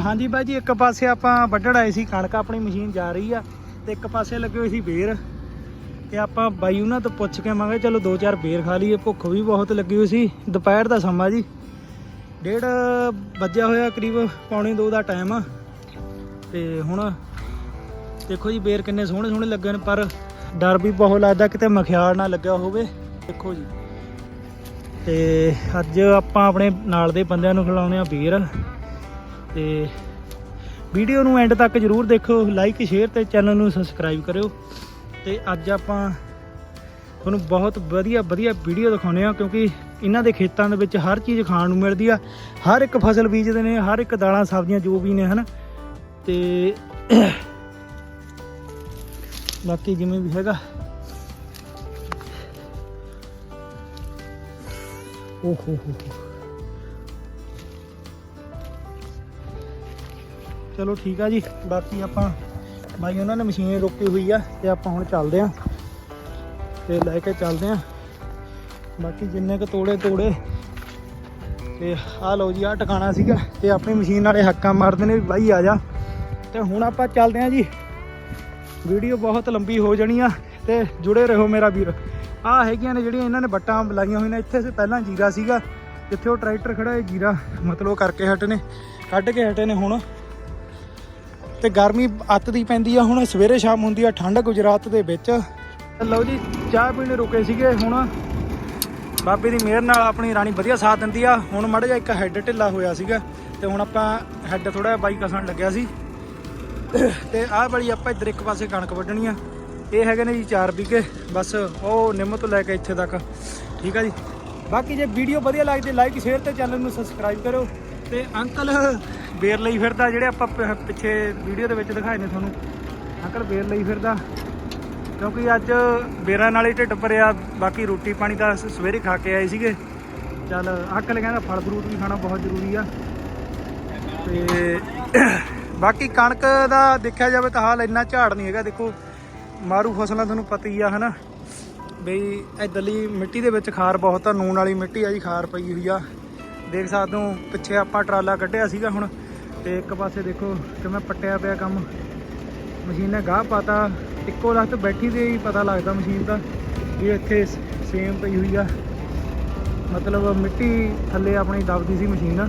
ਹਾਂਜੀ ਬਾਈ ਜੀ, ਇੱਕ ਪਾਸੇ ਆਪਾਂ ਵੱਢਣ ਆਏ ਸੀ, ਕਣਕ ਆਪਣੀ ਮਸ਼ੀਨ ਜਾ ਰਹੀ ਆ, ਤੇ ਇੱਕ ਪਾਸੇ ਲੱਗੇ ਹੋਏ ਸੀ ਬੇਰ। ਤੇ ਆਪਾਂ ਬਾਈ ਉਹਨਾਂ ਤੋਂ ਪੁੱਛ ਕੇ ਮੰਗੇ ਚਲੋ ਦੋ ਚਾਰ ਬੇਰ ਖਾ ਲਈਏ, ਭੁੱਖ ਵੀ ਬਹੁਤ ਲੱਗੀ ਹੋਈ ਸੀ। ਦੁਪਹਿਰ ਦਾ ਸਮਾਂ ਜੀ। ਡੇਢ ਵੱਜਿਆ ਹੋਇਆ ਕਰੀਬ, ਪੌਣੇ 2 ਦਾ ਟਾਈਮ ਆ। ਤੇ ਹੁਣ ਦੇਖੋ ਜੀ, ਬੇਰ ਕਿੰਨੇ ਸੋਹਣੇ ਸੋਹਣੇ ਲੱਗੇ ਨੇ, ਪਰ ਡਰ ਵੀ ਬਹੁਤ ਲੱਗਦਾ ਕਿਤੇ ਮਖਿਆਲ ਨਾ ਲੱਗਿਆ ਹੋਵੇ। ਦੇਖੋ ਜੀ। ਤੇ ਅੱਜ ਆਪਾਂ ਆਪਣੇ ਨਾਲ ਦੇ ਬੰਦਿਆਂ ਨੂੰ ਖਿਲਾਉਣੇ ਆ ਬੀਰ। ਤੇ ਵੀਡੀਓ ਨੂੰ ਐਂਡ ਤੱਕ ਜਰੂਰ ਦੇਖੋ ਲਾਈਕ ਸ਼ੇਅਰ ਤੇ ਚੈਨਲ ਨੂੰ ਸਬਸਕ੍ਰਾਈਬ ਕਰਿਓ। ਤੇ ਅੱਜ ਆਪਾਂ ਤੁਹਾਨੂੰ ਬਹੁਤ ਵਧੀਆ ਵਧੀਆ ਵੀਡੀਓ ਦਿਖਾਉਣੇ ਆ ਕਿਉਂਕਿ ਇਹਨਾਂ ਦੇ ਖੇਤਾਂ ਦੇ ਵਿੱਚ ਹਰ ਚੀਜ਼ ਖਾਣ ਨੂੰ ਮਿਲਦੀ ਆ। ਹਰ ਇੱਕ ਫਸਲ ਬੀਜਦੇ ਨੇ, ਹਰ ਇੱਕ ਦਾਲਾਂ, ਸਬਜ਼ੀਆਂ ਜੋ ਵੀ ਨੇ, ਹਨ? ਤੇ ਬਾਕੀ ਜਿਵੇਂ ਵੀ ਹੈਗਾ। ਓ ਹੋ ਹੋ। ਚਲੋ ਠੀਕ ਆ ਜੀ। ਬਾਕੀ ਆਪਾਂ ਬਾਈ ਉਹਨਾਂ ਨੇ ਮਸ਼ੀਨ ਰੋਕੀ ਹੋਈ ਆ ਤੇ ਆਪਾਂ ਹੁਣ ਚੱਲਦੇ ਆ। ਤੇ ਲੈ ਕੇ ਚੱਲਦੇ ਆ। ਬਾਕੀ ਜਿੰਨੇ ਕ ਤੋੜੇ ਤੋੜੇ। ਤੇ ਆ ਲਓ ਜੀ ਆ ਟਿਕਾਣਾ ਸੀਗਾ ਤੇ ਆਪਣੀ ਮਸ਼ੀਨ ਨਾਲੇ ਹੱਕਾਂ ਮਾਰਦੇ ਨੇ ਵੀ ਬਾਈ ਆ ਜਾ। ਤੇ ਹੁਣ ਆਪਾਂ ਚੱਲਦੇ ਆ ਜੀ। ਵੀਡੀਓ ਬਹੁਤ ਲੰਬੀ ਹੋ ਜਾਣੀ ਆ ਤੇ ਜੁੜੇ ਰਹੋ ਮੇਰਾ ਵੀਰ। ਆ ਹੈਗੀਆਂ ਨੇ ਜਿਹੜੀਆਂ ਇਹਨਾਂ ਨੇ ਬੱਟਾਂ ਲਾਈਆਂ ਹੋਈਆਂ ਨੇ। ਇੱਥੇ ਸੇ ਪਹਿਲਾਂ ਜੀਰਾ ਸੀਗਾ। ਜਿੱਥੇ ਉਹ ਟਰੈਕਟਰ ਖੜਾ ਹੈ ਜੀਰਾ ਮਤਲਬ ਕਰਕੇ ਹਟੇ ਨੇ। ਕੱਢ ਕੇ ਹਟੇ ਨੇ ਹੁਣ। ਤੇ ਗਰਮੀ ਅੱਤ ਦੀ ਪੈਂਦੀ ਆ। ਹੁਣ ਸਵੇਰੇ ਸ਼ਾਮ ਹੁੰਦੀ ਆ ਠੰਡ ਗੁਜਰਾਤ ਦੇ ਵਿੱਚ। ਲਓ ਜੀ, ਚਾਹ ਪੀਣੇ ਰੁਕੇ ਸੀਗੇ ਹੁਣ। ਬਾਬੇ ਦੀ ਮਿਹਰ ਨਾਲ ਆਪਣੀ ਰਾਣੀ ਵਧੀਆ ਸਾਥ ਦਿੰਦੀ ਆ। ਹੁਣ ਮੜ ਜਿਹਾ ਇੱਕ ਹੈੱਡ ਢਿੱਲਾ ਹੋਇਆ ਸੀਗਾ ਤੇ ਹੁਣ ਆਪਾਂ ਹੈੱਡ ਥੋੜਾ ਜਿਹਾ ਬਾਈ ਕਸਣ ਲੱਗਿਆ ਸੀ। ਤੇ ਆਹ ਵਾਲੀ ਆਪਾਂ ਇੱਧਰ ਇੱਕ ਪਾਸੇ ਕਣਕ ਵੱਢਣੀ ਆ। ਇਹ ਹੈਗੇ ਨੇ ਜੀ 4 ਵਿਗੇ ਬਸ ਉਹ ਨਿੰਮ ਤੋਂ ਲੈ ਕੇ ਇੱਥੇ ਤੱਕ। ਠੀਕ ਆ ਜੀ। ਬਾਕੀ ਜੇ ਵੀਡੀਓ ਵਧੀਆ ਲੱਗਦੀ ਲਾਈਕ ਸ਼ੇਅਰ ਤੇ ਚੈਨਲ ਨੂੰ ਸਬਸਕ੍ਰਾਈਬ ਕਰੋ ਤੇ ਅੰਕਲ ਬੇਰ ਲਈ ਫਿਰਦਾ, ਜਿਹੜੇ ਆਪਾਂ ਪ- ਪਿੱਛੇ ਵੀਡੀਓ ਦੇ ਵਿੱਚ ਦਿਖਾਏ ਨੇ ਤੁਹਾਨੂੰ। ਅੰਕਲ, ਬੇਰ ਲਈ ਫਿਰਦਾ। ਕਿਉਂਕਿ ਅੱਜ ਬੇਰਾਂ ਨਾਲ ਹੀ ਢਿੱਡ ਭਰਿਆ, ਬਾਕੀ ਰੋਟੀ ਪਾਣੀ ਤਾਂ ਸ- ਸਵੇਰੇ ਖਾ ਕੇ ਆਏ ਸੀਗੇ। ਚੱਲ, ਅੰਕਲ ਕਹਿੰਦਾ ਫਲ ਫਰੂਟ ਵੀ ਖਾਣਾ ਬਹੁਤ ਜ਼ਰੂਰੀ ਆ। ਤੇ ਬਾਕੀ ਕਣਕ ਦਾ ਦੇਖਿਆ ਜਾਵੇ ਤਾਂ ਹਾਲ ਇੰਨਾ ਝਾੜ ਨਹੀਂ ਹੈਗਾ। ਦੇਖੋ, ਮਾਰੂ ਫਸਲਾਂ ਤੁਹਾਨੂੰ ਪਤਾ ਹੀ ਆ, ਹਨਾ। ਬਈ ਇਧਰਲੀ ਮਿੱਟੀ ਦੇ ਵਿੱਚ ਖਾਰ ਬਹੁਤ ਆ ਨੂਨ ਵਾਲੀ ਮਿੱਟੀ ਆ ਜੀ, ਖਾਰ ਪਈ ਹੋਈ ਆ। ਦੇਖ ਸਕਦੇ ਹੋ, ਪਿੱਛੇ ਆਪਾਂ ਟਰਾਲਾ ਕੱਢਿਆ ਸੀਗਾ ਹੁਣ। ਤੇ ਇੱਕ ਪਾਸੇ ਦੇਖੋ ਕਿ ਮੈਂ ਪੱਟਿਆ ਪਿਆ ਕੰਮ। ਮਸ਼ੀਨ ਨੇ ਗਾਹ ਪਾਤਾ। ਇੱਕੋ ਲੱਖ ਬੈਠੀ ਦੇ ਹੀ ਪਤਾ ਲੱਗਦਾ ਮਸ਼ੀਨ ਦਾ ਵੀ ਇੱਥੇ ਸੇਮ ਪਈ ਹੋਈ ਆ। ਮਤਲਬ ਮਿੱਟੀ ਥੱਲੇ ਆਪਣੀ ਦਬਦੀ ਸੀ ਮਸ਼ੀਨ।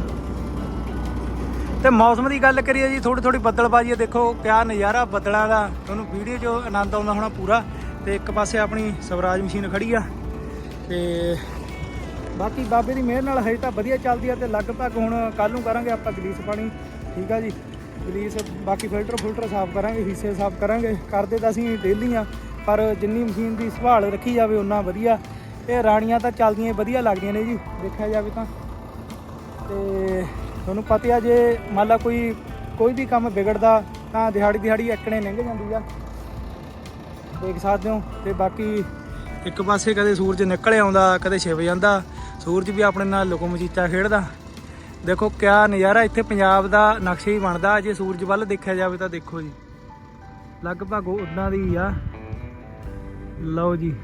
ਤੇ ਮੌਸਮ ਦੀ ਗੱਲ ਕਰੀਏ ਜੀ ਥੋੜੀ ਥੋੜੀ ਬੱਦਲਬਾਜ਼ੀ ਆ ਦੇਖੋ, ਕਿਆ ਨਜ਼ਾਰਾ ਬੱਦਲਾਂ ਦਾ। ਤੁਹਾਨੂੰ ਵੀਡੀਓ 'ਚ ਆਨੰਦ ਆਉਂਦਾ ਹੋਣਾ ਪੂਰਾ। ਤੇ ਇੱਕ ਪਾਸੇ ਆਪਣੀ ਸਵਰਾਜ ਮਸ਼ੀਨ ਖੜੀ ਆ। ਤੇ ਬਾਕੀ ਬਾਬੇ ਦੀ ਮਿਹਰ ਨਾਲ ਹਜੇ ਤਾਂ ਵਧੀਆ ਚੱਲਦੀ ਆ ਤੇ ਲਗਭਗ ਹੁਣ ਕੱਲ ਨੂੰ ਕਰਾਂਗੇ ਆਪਾਂ ਗਲੀਸ ਪਾਣੀ। ਠੀਕ ਆ ਜੀ। ਗਲੀਸ ਬਾਕੀ ਫਿਲਟਰ ਫਿਲਟਰ ਸਾਫ਼ ਕਰਾਂਗੇ, ਹਿੱਸੇ ਸਾਫ਼ ਕਰਾਂਗੇ। ਕਰਦੇ ਤਾਂ ਅਸੀਂ ਡੇਲੀ ਆ, ਪਰ ਜਿੰਨੀ ਮਸ਼ੀਨ ਦੀ ਸੰਭਾਲ ਰੱਖੀ ਜਾਵੇ ਉਨਾ ਵਧੀਆ। ਇਹ ਰਾਣੀਆਂ ਤਾਂ ਚੱਲਦੀਆਂ, ਵਧੀਆ ਲੱਗਦੀਆਂ ਨੇ ਜੀ। ਦੇਖਿਆ ਜਾਵੇ ਤਾਂ। ਤੇ ਤੁਹਾਨੂੰ ਪਤਾ ਆ, ਜੇ ਮੰਨ ਲਾ ਕੋਈ ਕੋਈ ਵੀ ਕੰਮ ਵਿਗੜਦਾ, ਤਾਂ ਦਿਹਾੜੀ ਦਿਹਾੜੀ ਐਕਣੇ ਲੰਘ ਜਾਂਦੀ ਆ। ਦੇਖ ਸਕਦੇ ਹੋ, ਤੇ ਬਾਕੀ ਇੱਕ ਪਾਸੇ ਕਦੇ ਸੂਰਜ ਨਿਕਲ ਆਉਂਦਾ, ਕਦੇ ਛਿਪ ਜਾਂਦਾ। ਸੂਰਜ ਵੀ ਆਪਣੇ ਨਾਲ ਲੁਕੋ ਮਚੀਚਾ ਖੇਡਦਾ। ਦੇਖੋ ਕਿਆ ਨਜ਼ਾਰਾ ਇੱਥੇ ਪੰਜਾਬ ਦਾ ਨਕਸ਼ਾ ਹੀ ਬਣਦਾ ਜੇ ਸੂਰਜ ਵੱਲ ਦੇਖਿਆ ਜਾਵੇ ਤਾਂ ਦੇਖੋ ਜੀ ਲਗਭਗ ਉਦਾਂ ਦੀ ਆ ਲਓ ਜੀ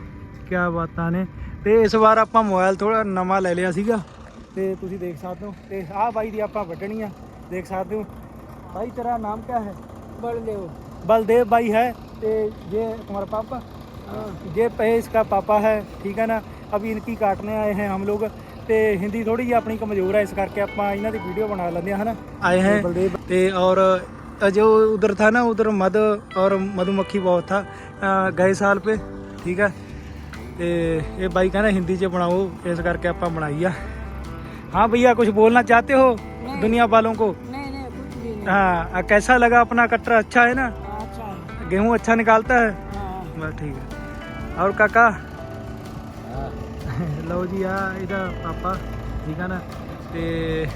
ਕਿਆ ਬਾਤਾਂ ਨੇ ਤੇ ਇਸ ਵਾਰ ਆਪਾਂ ਮੋਬਾਈਲ ਥੋੜਾ ਨਵਾਂ ਲੈ ਲਿਆ ਸੀਗਾ ਤੇ ਤੁਸੀਂ ਦੇਖ ਸਕਦੇ ਹੋ ਤੇ ਆਹ ਬਾਈ ਦੀ ਆਪਾਂ ਵੱਢਣੀ ਆ ਦੇਖ ਸਕਦੇ ਹੋ भाई तेरा नाम क्या है बलदेव बलदेव भाई है ते ये तुम्हारा पापा हाँ ये पे इसका पापा है ठीक है ना अभी इनकी काटने आए हैं हम लोग ਤੇ ਹਿੰਦੀ ਥੋੜੀ ਜਿਹੀ ਆਪਣੀ ਕਮਜ਼ੋਰ ਹੈ ਇਸ ਕਰਕੇ ਆਪਾਂ ਇਹਨਾਂ ਦੀ ਵੀਡੀਓ ਬਣਾ ਲੈਂਦੇ ਹਾਂ ਹਨਾ ਆਏ हैं बलदेव ਤੇ और जो उधर था ना उधर मध और मधुमक्खी बहुत था अ, गए साल पे ठीक है ਤੇ ਇਹ ਬਾਈ ਕਹਿੰਦਾ ਹਿੰਦੀ ਚ ਬਣਾਓ ਇਸ ਕਰਕੇ ਆਪਾਂ ਬਣਾਈ ਆ हाँ भैया कुछ बोलना चाहते हो दुनिया वालों को नहीं नहीं कुछ भी नहीं हाँ कैसा लगा अपना कट्टर अच्छा है ना हाँ, अच्छा है गेहूँ अच्छा निकालता है हाँ बस ठीक है और काका ਲਓ ਜੀ ਆ ਇਹਦਾ ਪਾਪਾ, ਠੀਕ ਆ ਨਾ? ਤੇ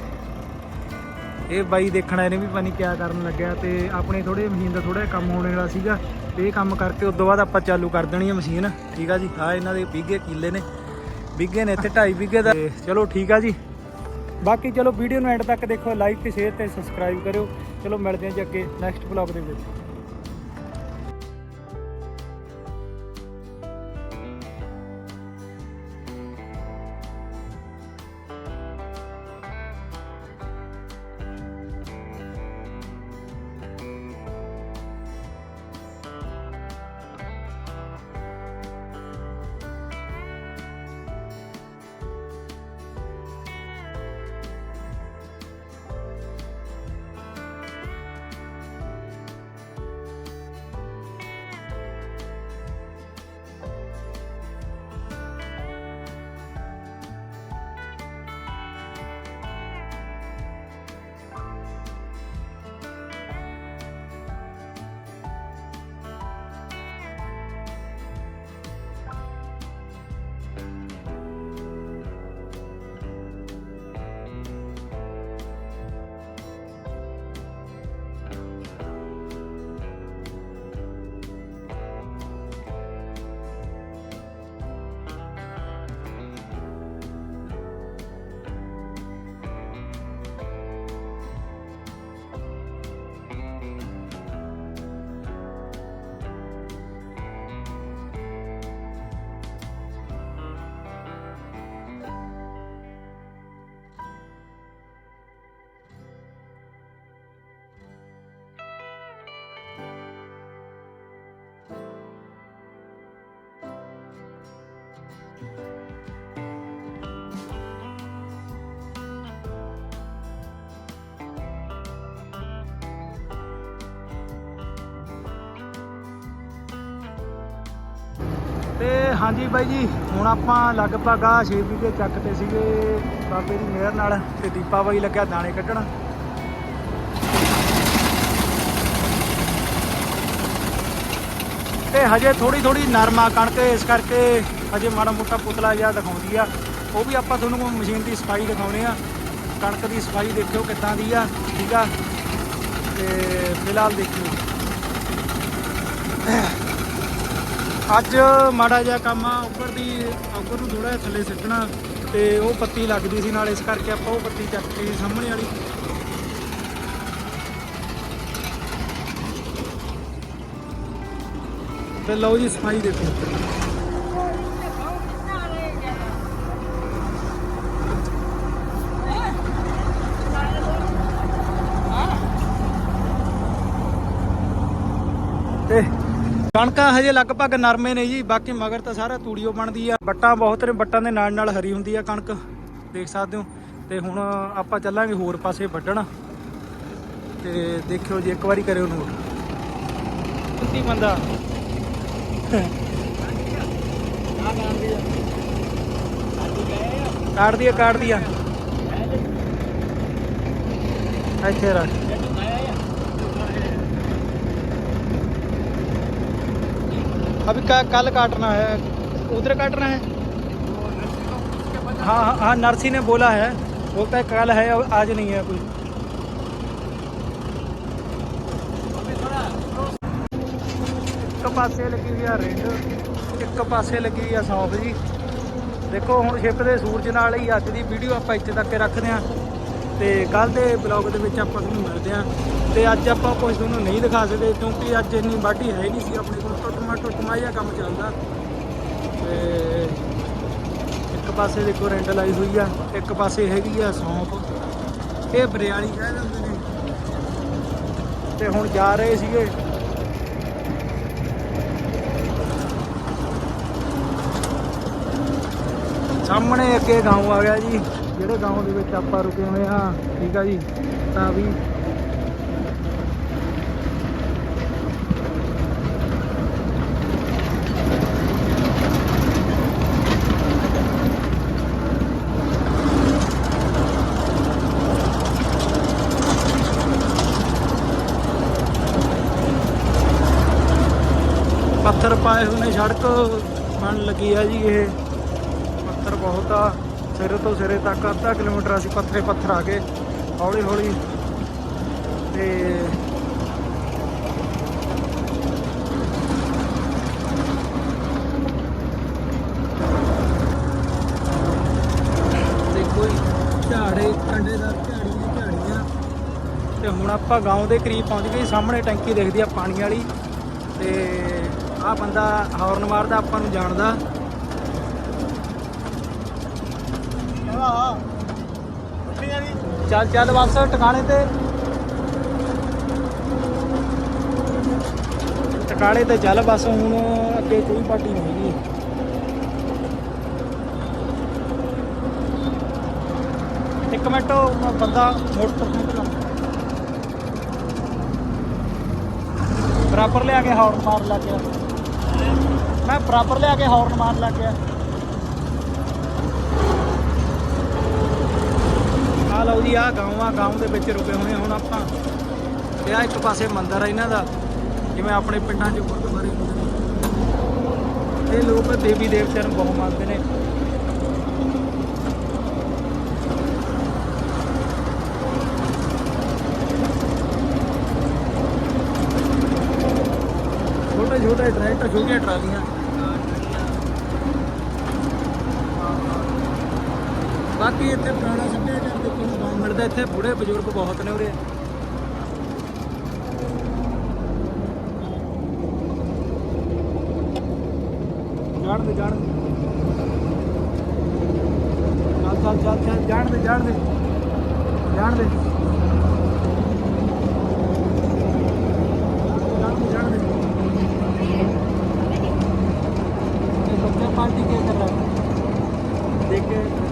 ਇਹ ਬਾਈ ਦੇਖਣਾ ਇਹਨੇ ਵੀ ਪਤਾ ਨਹੀਂ ਕਿਆ ਕਰਨ ਲੱਗਿਆ ਤੇ ਆਪਣੇ ਥੋੜੇ ਮਸ਼ੀਨ ਦਾ ਥੋੜਾ ਕੰਮ ਹੋਣੇ ਵਾਲਾ ਸੀਗਾ। ਤੇ ਇਹ ਕੰਮ ਕਰਕੇ ਉਸ ਤੋਂ ਬਾਅਦ ਆਪਾਂ ਚਾਲੂ ਕਰ ਦੇਣੀ ਹੈ ਮਸ਼ੀਨ, ਠੀਕ ਆ ਜੀ? ਆ ਇਹਨਾਂ ਦੇ ਵੀਗੇ ਕਿੱਲੇ ਨੇ। ਵੀਗੇ ਨੇ ਇੱਥੇ 2.5 ਵੀਗੇ ਦਾ। ਚਲੋ ਠੀਕ ਆ ਜੀ। ਬਾਕੀ ਚਲੋ ਵੀਡੀਓ ਨੂੰ ਐਂਡ ਤੱਕ ਦੇਖੋ ਲਾਈਕ ਤੇ ਸ਼ੇਅਰ ਤੇ ਸਬਸਕ੍ਰਾਈਬ ਕਰਿਓ। ਚਲੋ ਮਿਲਦੇ ਹਾਂ ਜੀ ਅੱਗੇ ਨੈਕਸਟ ਵਲੌਗ ਦੇ ਵਿੱਚ। ਤੇ ਹਾਂਜੀ ਬਾਈ ਜੀ, ਹੁਣ ਆਪਾਂ ਲਗਭਗ ਆ 6 ਵੀਗੇ ਚੱਕ ਤੇ ਸੀਗੇ ਬਾਬੇ ਦੀ ਮਿਹਰ ਨਾਲ ਤੇ ਦੀਪਾ ਬਾਈ ਲੱਗਿਆ ਦਾਣੇ ਕੱਢਣ। ਤੇ ਹਜੇ ਥੋੜੀ ਥੋੜੀ ਨਰਮਾ ਕਣਕ, ਇਸ ਕਰਕੇ ਹਜੇ ਮਾੜਾ ਮੋਟਾ ਪੁਤਲਾ ਜਿਹਾ ਦਿਖਾਉਂਦੀ ਆ। ਉਹ ਵੀ ਆਪਾਂ ਤੁਹਾਨੂੰ ਮਸ਼ੀਨ ਦੀ ਸਫ਼ਾਈ ਦਿਖਾਉਣੇ ਆ। ਕਣਕ ਦੀ ਸਫ਼ਾਈ ਦੇਖਿਓ ਕਿੱਦਾਂ ਦੀ ਆ, ਠੀਕ ਆ? ਤੇ ਫਿਲਹਾਲ ਦੇਖਿਓ। ਅੱਜ ਮਾੜਾ ਜਿਹਾ ਕੰਮ ਆ, ਉੱਪਰ ਦੀ, ਉੱਪਰ ਨੂੰ ਥੋੜਾ ਜਿਹਾ ਥੱਲੇ ਸਿੱਟਣਾ ਤੇ ਉਹ ਪੱਤੀ ਲੱਗਦੀ ਸੀ ਨਾਲ, ਇਸ ਕਰਕੇ ਆਪਾਂ ਉਹ ਪੱਤੀ ਚੱਕ ਕੇ ਸਾਹਮਣੇ ਵਾਲੀ। ਤੇ ਲਓ ਜੀ, ਸਫ਼ਾਈ ਦੇਖੋ ਤੇ ਕਣਕਾਂ ਹਜੇ ਲਗਭਗ ਨਰਮੇ ਨੇ ਜੀ, ਬਾਕੀ ਮਗਰ ਤਾਂ ਸਾਰਾ ਤੂੜੀਓ ਬਣਦੀ ਆ। ਬੱਟਾਂ ਬਹੁਤ ਨੇ ਬੱਟਾਂ ਦੇ ਨਾਲ ਨਾਲ ਹਰੀ ਹੁੰਦੀ ਆ ਕਣਕ, ਦੇਖ ਸਕਦੇ ਹੋ। ਤੇ ਹੁਣ ਆਪਾਂ ਚੱਲਾਂਗੇ ਹੋਰ ਪਾਸੇ ਵੱਢਣ। ਤੇ ਦੇਖਿਓ ਜੀ, ਇੱਕ ਵਾਰੀ ਕਰਿਓ ਨੋਟ। ਕਿੰਨੀ ਬੰਦਾ। ਕਾਟ ਦਿਆ ਕਾਟ ਦਿਆ ਇੱਥੇ ਰੱਖ। अभी का, कल काटना है उधर काटना है हाँ हाँ हाँ नर्सी ने बोला है बोलता है कल है और आज नहीं है कोई ਇੱਕ ਪਾਸੇ ਲੱਗੀ ਹੋਈ ਆ ਰਿੰਡ ਇੱਕ ਪਾਸੇ ਲੱਗੀ ਹੋਈ ਆ ਸੌਂਫ ਜੀ ਦੇਖੋ ਹੁਣ ਸ਼ਿਪ ਦੇ ਸੂਰਜ ਨਾਲ ਹੀ ਅੱਜ ਦੀ ਵੀਡੀਓ ਆਪਾਂ ਇੱਥੇ ਤੱਕ ਰੱਖਦੇ ਹਾਂ ਤੇ ਕੱਲ ਦੇ ਬਲੌਗ ਦੇ ਵਿੱਚ ਆਪਾਂ ਤੁਹਾਨੂੰ ਮਿਲਦੇ ਹਾਂ ਤੇ ਅੱਜ ਆਪਾਂ ਕੁਝ ਤੁਹਾਨੂੰ ਨਹੀਂ ਦਿਖਾ ਸਕਦੇ ਕਿਉਂਕਿ ਅੱਜ ਇੰਨੀ ਵਾਢੀ ਹੈ ਨਹੀਂ ਸੀ ਆਪਣੇ ਕੋਲ ਟੁੱਟਮਾ ਟੁੱਟਮਾ ਜਿਹਾ ਕੰਮ ਚੱਲਦਾ ਤੇ ਇੱਕ ਪਾਸੇ ਦੇਖੋ ਰੈਂਟ ਲਾਈ ਹੋਈ ਆ ਇੱਕ ਪਾਸੇ ਹੈਗੀ ਆ ਸੌਂਪ ਇਹ ਬਰਿਆਲੀ ਕਹਿ ਦਿੰਦੇ ਨੇ ਤੇ ਹੁਣ ਜਾ ਰਹੇ ਸੀਗੇ ਸਾਹਮਣੇ ਅੱਗੇ گاؤں ਆ ਗਿਆ ਜੀ जोड़े गाँव के आप रुके हुए हाँ ठीक है जी तो भी पत्थर पाए हुए सड़क बन लगी है जी ये पत्थर बहुत आ ਸਿਰੇ ਤੋਂ ਸਿਰੇ ਤੱਕ, ਅੱਧਾ ਕਿਲੋਮੀਟਰ ਅਸੀਂ ਪੱਥਰੇ ਪੱਥਰ ਆ ਕੇ ਹੌਲੀ ਹੌਲੀ। ਤੇ ਦੇਖੋ ਝਾੜੇ ਕੰਡੇਦਾਰ ਝਾੜੀਆਂ ਝਾੜੀਆਂ ਹੁਣ ਆਪਾਂ ਗਾਉਂ ਦੇ ਕਰੀਬ ਪਹੁੰਚ ਗਏ ਸਾਹਮਣੇ ਟੈਂਕੀ ਦੇਖਦੀ ਆ ਪਾਣੀ ਵਾਲੀ। ਤੇ ਆਹ ਬੰਦਾ ਹੌਰਨ ਮਾਰਦਾ, ਆਪਾਂ ਨੂੰ ਜਾਣਦਾ। ਚੱਲ ਚੱਲ ਬਸ ਟਿਕਾਣੇ ਤੇ। ਟਿਕਾਣੇ ਤੇ ਚੱਲ, ਬਸ ਹੁਣ ਅੱਗੇ ਕੋਈ ਪਾਰਟੀ ਨਹੀਂ ਹੈਗੀ। ਇੱਕ ਮਿੰਟ ਬੰਦਾ ਮੋਟਰਸਾਈਕਲ ਬਰਾਬਰ ਲਿਆ ਕੇ ਹੌਰਨ ਮਾਰ ਲੱਗ ਗਿਆ ਮੈਂ ਬਰਾਬਰ ਲਿਆ ਕੇ ਹੌਰਨ ਮਾਰ ਲੱਗ ਗਿਆ ਆ ਲਓ ਜੀ ਆ ਗਾਉਂ ਆ, ਗਾਉਂ ਦੇ ਵਿੱਚ ਰੁਕੇ ਹੋਏ ਹੁਣ ਆਪਾਂ। ਤੇ ਆ ਇੱਕ ਪਾਸੇ ਮੰਦਿਰ ਆ ਇਹਨਾਂ ਦਾ, ਜਿਵੇਂ ਆਪਣੇ ਪਿੰਡਾਂ 'ਚ ਗੁਰਦੁਆਰੇ ਹੁੰਦੇ ਨੇ। ਇਹ ਲੋਕ ਦੇਵੀ ਦੇਵਤਿਆਂ ਨੂੰ ਬਹੁਤ ਮੰਨਦੇ ਨੇ। ਛੋਟੇ ਛੋਟੇ ਟਰੈਕਟਰ, ਛੋਟੀਆਂ ਟਰਾਲੀਆਂ। ਬਾਕੀ ਇੱਥੇ ਪੁਰਾਣਾ ਨੂੰ ਬਹੁਤ ਮਿਲਦਾ ਇੱਥੇ ਬੁੜੇ ਬਜ਼ੁਰਗ ਬਹੁਤ ਨੇ ਉਰੇ ਜਾਣ ਦੇ ਜਾਣ ਦੇ ਚੱਲ ਚੱਲ ਚੱਲ ਚੱਲ ਜਾਣ ਦੇ ਜਾਣ ਦੇ ਜਾਣ ਦੇ ਜਾਣ ਦੇ ਜਾਣ ਦੇ ये बच्चा पार्टी क्या कर रहा है देख के